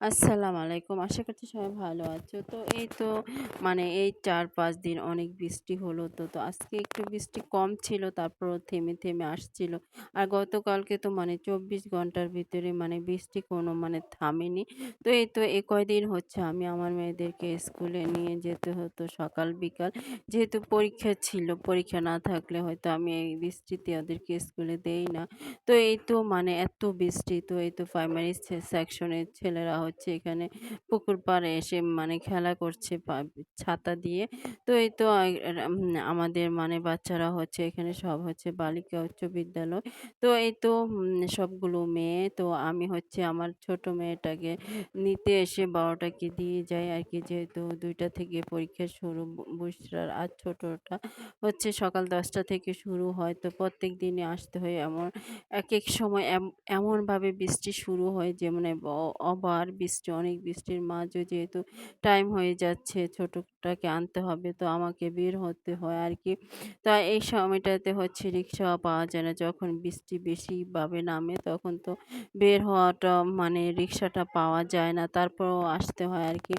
আসসালামু আলাইকুম। আশা করছি সবাই ভালো আছো। তো এই তো মানে এই ৪-৫ দিন অনেক বৃষ্টি হলো তো, তো আজকে একটু বৃষ্টি কম ছিল তারপর থেমে, থেমে আসছিল। আর গতকালকে তো মানে ২৪ ঘণ্টার ভিতরে মানে বৃষ্টি কোনো মানে থামেনি। তো এই তো এই কয়দিন হচ্ছে আমি আমার মেয়েদেরকে স্কুলে নিয়ে যেতে হতো সকাল বিকাল। যেহেতু পরীক্ষা ছিল, পরীক্ষা না থাকলে হয়তো আমি এই বৃষ্টিতে ওদেরকে স্কুলে দেই না। তো এই তো মানে এত বৃষ্টি তো এই তো প্রাইমারি সেকশনের ছেলেরা হচ্ছে এখানে পুকুর পাড়ে এসে মানে খেলা করছে ছাতা দিয়ে। তো এই তো আমাদের মানে বাচ্চারা হচ্ছে এখানে সব হচ্ছে বালিকা উচ্চ বিদ্যালয়। তো এই তো সবগুলো মেয়ে, তো আমি হচ্ছে আমার ছোট মেয়েটাকে নিতে এসে বারোটাকে দিয়ে যাই আর কি যেহেতু দুইটা থেকে পরীক্ষা শুরু বুসরার আর ছোটটা হচ্ছে সকাল ১০টা থেকে শুরু হয়। তো প্রত্যেকদিনই আসতে হয় এমন এক এক সময় এম, এমনভাবে বৃষ্টি শুরু হয় যে মানে অবার বৃষ্টি, অনেক বৃষ্টির মাঝেও যেহেতু টাইম হয়ে যাচ্ছে, ছোটোটাকে আনতে হবে তো আমাকে বের হতে হয় আর কি তা এই সময়টাতে হচ্ছে রিক্সা পাওয়া যায় না। যখন বৃষ্টি বেশিভাবে নামে তখন তো বের হওয়াটা মানে রিক্সাটা পাওয়া যায় না। তারপরেও আসতে হয় আর কি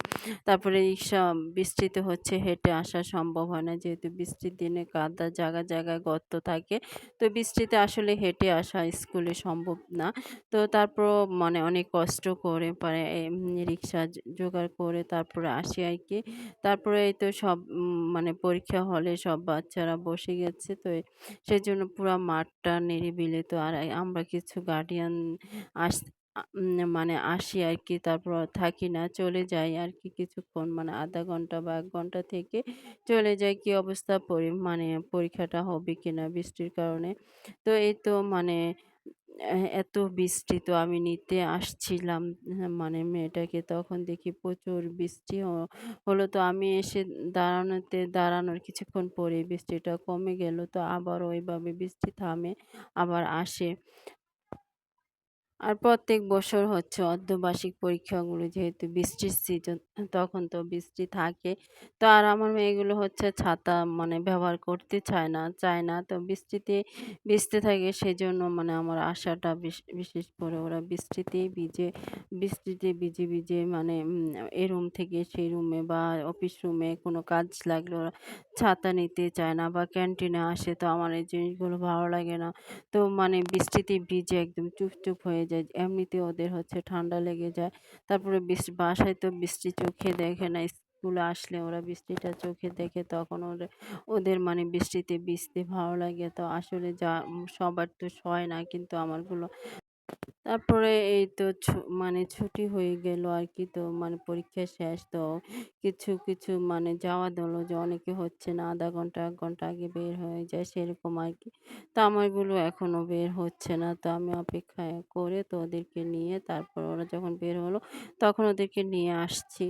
তারপরে রিক্সা বৃষ্টিতে হচ্ছে হেঁটে আসা সম্ভব হয় না। যেহেতু বৃষ্টির দিনে কাদা জায়গায়, জায়গায় গর্ত থাকে। তো বৃষ্টিতে আসলে হেঁটে আসা স্কুলে সম্ভব না। তো তারপরও মানে অনেক কষ্ট করে পরে এমনি রিক্সা জোগাড় করে তারপরে আসি আর কি তারপরে এই তো সব মানে পরীক্ষা হলে সব বাচ্চারা বসে গেছে তো সেই জন্য পুরা মাঠটা নিরিবিলি। তো আর আমরা কিছু গার্ডিয়ান আস মানে আসি আর কি তারপর থাকি না, চলে যাই আর কি কিছুক্ষণ মানে আধা ঘণ্টা বা এক ঘণ্টা থেকে চলে যাই। কি অবস্থা পরি মানে পরীক্ষাটা হবে কিনা বৃষ্টির কারণে। তো এই তো মানে এত বৃষ্টি তো আমি নিতে আসছিলাম হ্যাঁ, মানে মেয়েটাকে তখন দেখি প্রচুর বৃষ্টি হলো তো আমি এসে দাঁড়ানোতে দাঁড়ানোর কিছুক্ষণ পরে বৃষ্টিটা কমে গেল। তো আবার ওইভাবে বৃষ্টি থামে, আবার আসে। আর প্রত্যেক বছর হচ্ছে অর্ধবার্ষিক পরীক্ষাগুলো যেহেতু বৃষ্টির সিজন তখন তো বৃষ্টি থাকে। তো আর আমার মেয়েগুলো হচ্ছে ছাতা মানে ব্যবহার করতে চায় না চায় না। তো বৃষ্টিতে ভিজতে থাকে সেজন্য মানে আমার আশাটা বিশেষ করে ওরা বৃষ্টিতেই ভিজে। বৃষ্টিতে ভিজে, ভিজে মানে এ রুম থেকে সেই রুমে বা অফিস রুমে কোনো কাজ লাগলে ওরা ছাতা নিতে চায় না বা ক্যান্টিনে আসে। তো আমার এই জিনিসগুলো ভালো লাগে না। তো মানে বৃষ্টিতে ভিজে একদম চুপচুপ চুপ হয়ে যায়। এমনিতে ওদের হচ্ছে ঠান্ডা লেগে যায়। তারপরে বৃষ্টি বাসায় তো বৃষ্টি চোখে দেখে না। স্কুলে আসলে ওরা বৃষ্টিটা চোখে দেখে তখন ওরা, ওদের মানে বৃষ্টিতে ভিজতে ভালো লাগে। তো আসলে যা সবার তো সয় না, কিন্তু আমারগুলো তারপরে এই তো মানে ছুটি হয়ে গেল আর কি তো মানে পরীক্ষা শেষ তো কিছু, কিছু মানে যাওয়া দলো যে অনেকে হচ্ছে না আধা ঘণ্টা এক ঘণ্টা আগে বের হয়ে যায় সেরকম আর কি তো আমারগুলো এখনও বের হচ্ছে না। তো আমি অপেক্ষা করে তো ওদেরকে নিয়ে তারপর ওরা যখন বের হলো তখন ওদেরকে নিয়ে আসছি।